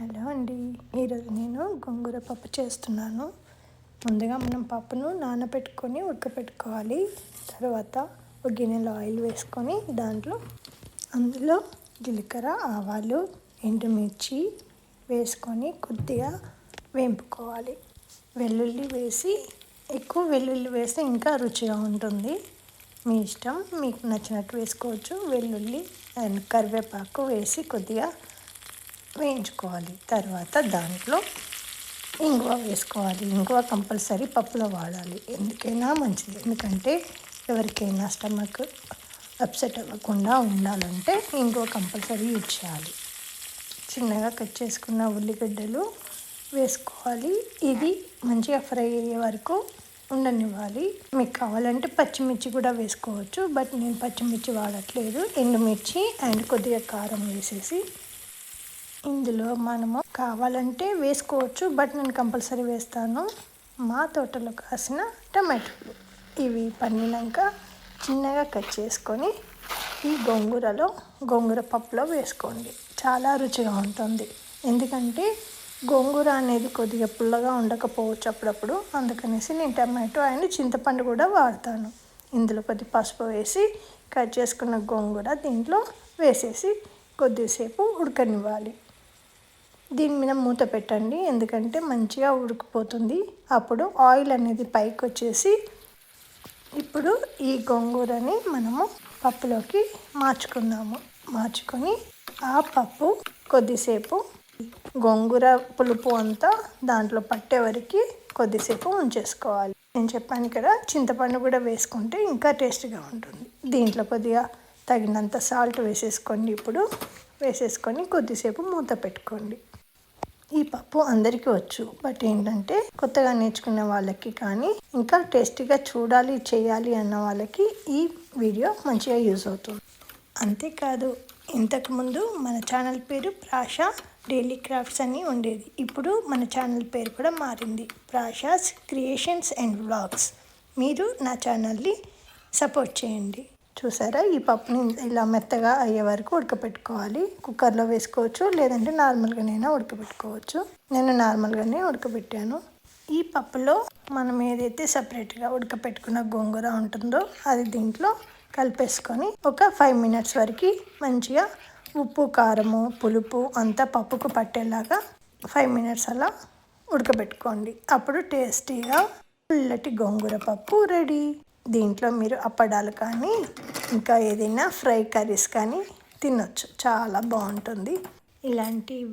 Hello అండి. ఈరోజు నేను గోంగూర పప్పు చేస్తున్నాను. ముందుగా మనం పప్పును నానబెట్టుకొని ఉడకపెట్టుకోవాలి తర్వాత ఒక గిన్నెలో ఆయిల్ వేసుకొని దాంట్లో అందులో జీలకర్ర ఆవాలు ఎండుమిర్చి వేసుకొని కొద్దిగా వేంపుకోవాలి. వెల్లుల్లి వేసి ఎక్కువ వెల్లుల్లి వేస్తే ఇంకా రుచిగా ఉంటుంది. మీ ఇష్టం మీకు నచ్చినట్టు వేసుకోవచ్చు. వెల్లుల్లి అండ్ కరివేపాకు వేసి కొద్దిగా వేయించుకోవాలి. తర్వాత దాంట్లో ఇంగువ వేసుకోవాలి. ఇంగువ కంపల్సరీ పప్పులో వాడాలి. ఎందుకైనా మంచిది. ఎందుకంటే ఎవరికైనా స్టమక్ అప్సెట్ అవ్వకుండా ఉండాలంటే ఇంగువ కంపల్సరీ యూజ్ చేయాలి. చిన్నగా కట్ చేసుకున్న ఉల్లిగడ్డలు వేసుకోవాలి. ఇది మంచిగా ఫ్రై అయ్యే వరకు ఉండనివ్వాలి. మీకు కావాలంటే పచ్చిమిర్చి కూడా వేసుకోవచ్చు. బట్ నేను పచ్చిమిర్చి వాడట్లేదు. ఎండుమిర్చి అండ్ కొద్దిగా కారం వేసేసి ఇందులో మనము కావాలంటే వేసుకోవచ్చు బట్ నేను కంపల్సరీ వేస్తాను. మా తోటలో కాసిన టమాటోలు ఇవి పండినాక చిన్నగా కట్ చేసుకొని ఈ గోంగూరలో గోంగూర పప్పులో వేసుకోండి. చాలా రుచిగా ఉంటుంది. ఎందుకంటే గోంగూర అనేది కొద్దిగా పుల్లగా ఉండకపోవచ్చు అప్పుడప్పుడు. అందుకనేసి నేను టమాటో అండ్ చింతపండు కూడా వాడతాను. ఇందులో కొద్ది పసుపు వేసి కట్ చేసుకున్న గోంగూర దీంట్లో వేసేసి కొద్దిసేపు ఉడకనివ్వాలి. దీని మీద మూత పెట్టండి. ఎందుకంటే మంచిగా ఉడికిపోతుంది. అప్పుడు ఆయిల్ అనేది పైకి వచ్చేసి ఇప్పుడు ఈ గోంగూరని మనము పప్పులోకి మార్చుకుందాము. మార్చుకొని ఆ పప్పు కొద్దిసేపు గోంగూర పులుపు అంతా దాంట్లో పట్టే వరకు కొద్దిసేపు ఉంచేసుకోవాలి. నేను చెప్పాను ఇక్కడ చింతపండు కూడా వేసుకుంటే ఇంకా టేస్ట్గా ఉంటుంది. దీంట్లో కొద్దిగా తగినంత సాల్ట్ వేసేసుకోండి. ఇప్పుడు వేసేసుకొని కొద్దిసేపు మూత పెట్టుకోండి. ఈ పప్పు అందరికీ వచ్చు బట్ ఏంటంటే కొత్తగా నేర్చుకున్న వాళ్ళకి కానీ ఇంకా టేస్టీగా చూడాలి చేయాలి అన్న వాళ్ళకి ఈ వీడియో మంచిగా యూజ్ అవుతుంది. అంతేకాదు ఇంతకుముందు మన ఛానల్ పేరు ప్రాష డైలీ క్రాఫ్ట్స్ అని ఉండేది. ఇప్పుడు మన ఛానల్ పేరు కూడా మారింది. ప్రాషాస్ క్రియేషన్స్ అండ్ వ్లాగ్స్. మీరు నా ఛానల్ని సపోర్ట్ చేయండి. చూసారా? ఈ పప్పుని ఇలా మెత్తగా అయ్యే వరకు ఉడకపెట్టుకోవాలి. కుక్కర్లో వేసుకోవచ్చు లేదంటే నార్మల్గానైనా ఉడకబెట్టుకోవచ్చు నేను నార్మల్గానే ఉడకబెట్టాను. ఈ పప్పులో మనం ఏదైతే సపరేట్గా ఉడకపెట్టుకున్న గోంగూర ఉంటుందో అది దీంట్లో కలిపేసుకొని ఒక ఫైవ్ మినిట్స్ వరకు మంచిగా ఉప్పు కారము పులుపు అంతా పప్పుకు పట్టేలాగా ఫైవ్ మినిట్స్ అలా ఉడకబెట్టుకోండి. అప్పుడు టేస్టీగా పుల్లటి గోంగూర పప్పు రెడీ. దీంట్లో మీరు అప్పడాలు కానీ ఇంకా ఏదైనా ఫ్రై కర్రీస్ కానీ తినొచ్చు. చాలా బాగుంటుంది. ఇలాంటి